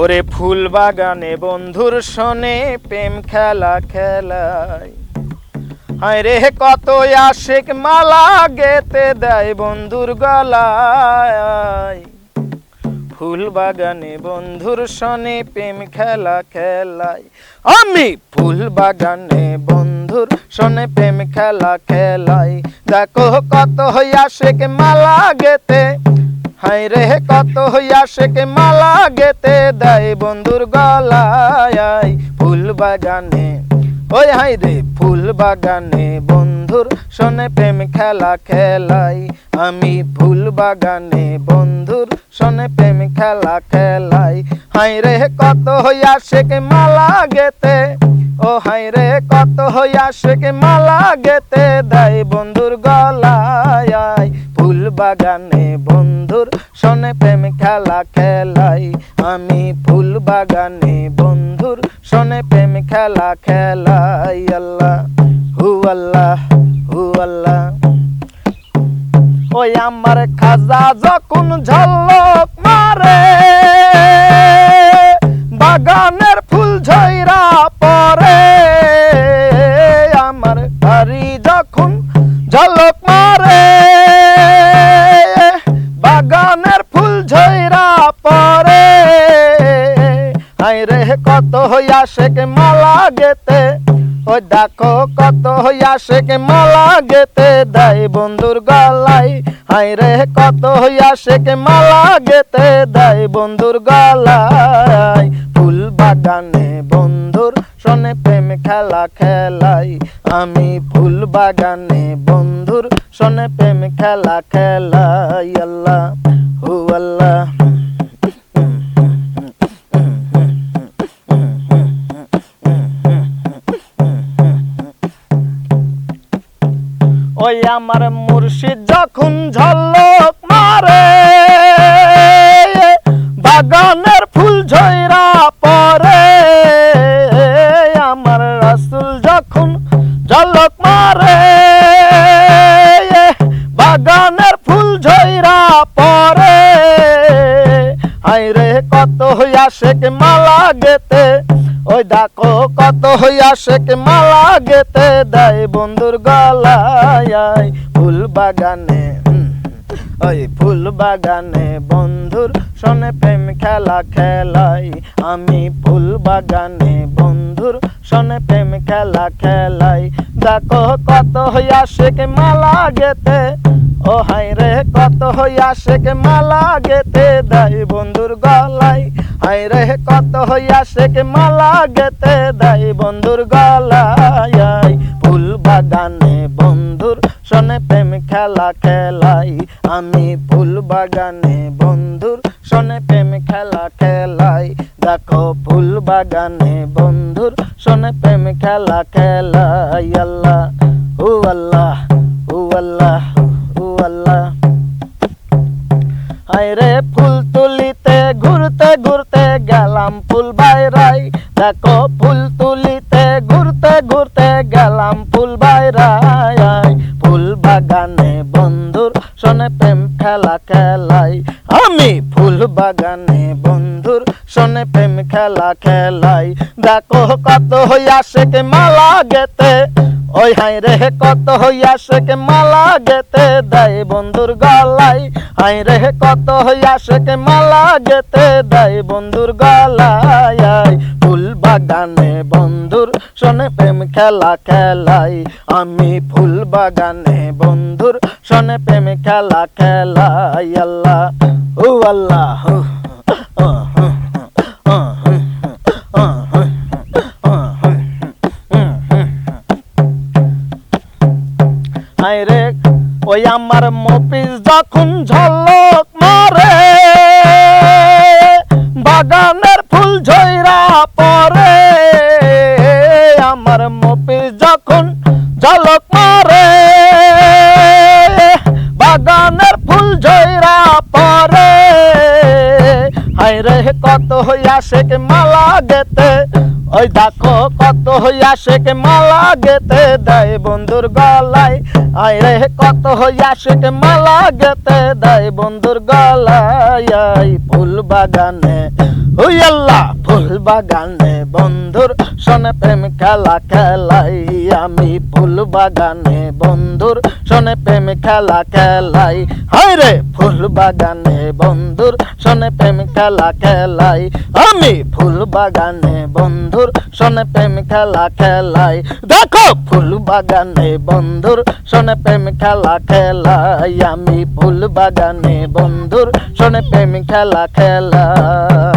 ওরে ফুল বাগানে বন্ধুর শোনে প্রেম খেলা খেলায় হায় রে কত আশেক মালা গেতে দেয় বন্ধুর গলায়। ফুল বাগানে বন্ধুর শনে প্রেম খেলা খেলায় আমি ফুল বাগানে বন্ধুর শনে প্রেম খেলা খেলাই। দেখো কত হইয়া শেখ মালা গেতে হাই রে, কত হইয়া শেখ মালা গেতে দেয় বন্ধুর গলায়? ফুল বাগানে, ওই হাই রে, ফুল বাগানে বন্ধুর শোনে প্রেম খেলা খেলাই। আমি ফুল বাগানে বন্ধুর শোনে প্রেম খেলা খেলাই। হাই রে, কত হইয়া শেখ মালা গেতে, ও হাই রে, কত হইয়া শেখ মালা গেতে দেয় বন্ধুর গলায়? ফুল বাগানে বন্ধুর শোনে প্রেম খেলা খেলাই। আমি ফুল বাগানে বন্ধুর সনে প্রেম খেলা খেলাই। আল্লাহ, হু আল্লাহ হু আল্লাহ। ওই আমার খাজা যখন ঝলক মারে, বাগানের ফুল ঝইরা পরে কত হইয়া শেখ মালা গেতে? ওই দেখো কত হইয়া শেখ মালা গেতে? দেয় বন্ধুর গলাই হাই রে, কত হইয়া শেখ মালা গেতে? দেয় বন্ধুর গলাই ফুল বাগানে বন্ধুর শোনে প্রেম খেলা খেলাই। আমি ফুল বাগানে বন্ধুর শোনে প্রেম খেলা খেলাই। আল্লাহ, হু আল্লাহ। আমার মুর্শিদ যখন ঝলক মারে, বাগানের ফুল ঝইরা পরে আমার রাসুল যখন ঝলক মারে, বাগানের ফুল ঝইরা পরে হাই রে কত হইয়া শেখ মালা গেতে ওই দেখো কত হইয়া শেখ মালা গেতে দেয় বন্ধুর গলায়। ফুল বাগানে ওই ফুল বাগানে বন্ধুর শোনে প্রেম খেলা খেলাই। আমি ফুল বাগানে বন্ধুর শোনে প্রেম খেলা খেলাই। দেখো কত হইয়া শেখ মালা গেতে, ও হাই রে, কত হইয়া শেখ মালা গেতে দেয় বন্ধুর গলাই হাই রে, কত হইয়া শেখ মালা গেতে দেয় বন্ধুর গলাই ফুল বাগানে বন্ধুর শোনে প্রেম খেলা খেলাই। আমি ফুল বাগানে বন্ধুর শোনে প্রেম খেলা খেলাই। দেখো ফুল বাগানে বন্ধুর শোনে প্রেম খেলা খেলাই। আল্লাহ, হু আল্লাহ হু আল্লাহ হু আল্লাহ। আরে ফুল ঘুরতে গেলাম ফুল বাইরাই ফুল বাগানে বন্ধুর শোনে প্রেম খেলা খেলাই। আমি ফুল বাগানে বন্ধুর শোনে প্রেম খেলা খেলাই। দেখো কত হইয়া শেখ মালা গেতে। ওই হাই রে, কত হইয়া শেখ মালা গেতে। দেয় বন্ধুর গলাই। হাই রে, কত হইয়া শেখ মালা গেতে। দেয় বন্ধুর গলাই। বাগানে বন্ধুর শোনে প্রেম খেলা খেলাই আমি ফুল বাগানে বন্ধুর শোনে প্রেম খেলা খেলাই আল্লাহ ও আল্লাহ রে ওই আমার মপিস যখন ঝলক মারে বাগানের ফুল ঝইরা পরে আমার মফিস যখন ঝলক মারে, বাগানের ফুল ঝইরা পরে। হায় রে, কত হইয়া শেখ মালা গেতে? ওই দেখো, কত হইয়া শেখ মালা গেতে? দেয় বন্ধুর গলায় আয় রে, কত হইয়া শেখ মালা গেতে? দেয় বন্ধুর গলায়, আই ফুল বাগানে। ওই আল্লাহ, ফুল বাগানে। বন্ধুর সনে প্রেম খেলা খেলাই, আমি ফুল বাগানে বন্ধুর সনে প্রেম খেলা খেলাই। হায় রে, ফুল বাগানে বন্ধুর সনে প্রেম খেলা খেলাই। আমি ফুল বাগানে বন্ধুর সনে প্রেম খেলা খেলাই। দেখো, ফুল বাগানে বন্ধুর সনে প্রেম খেলা খেলাই। আমি ফুল বাগানে বন্ধুর সনে প্রেম খেলা খেলাই।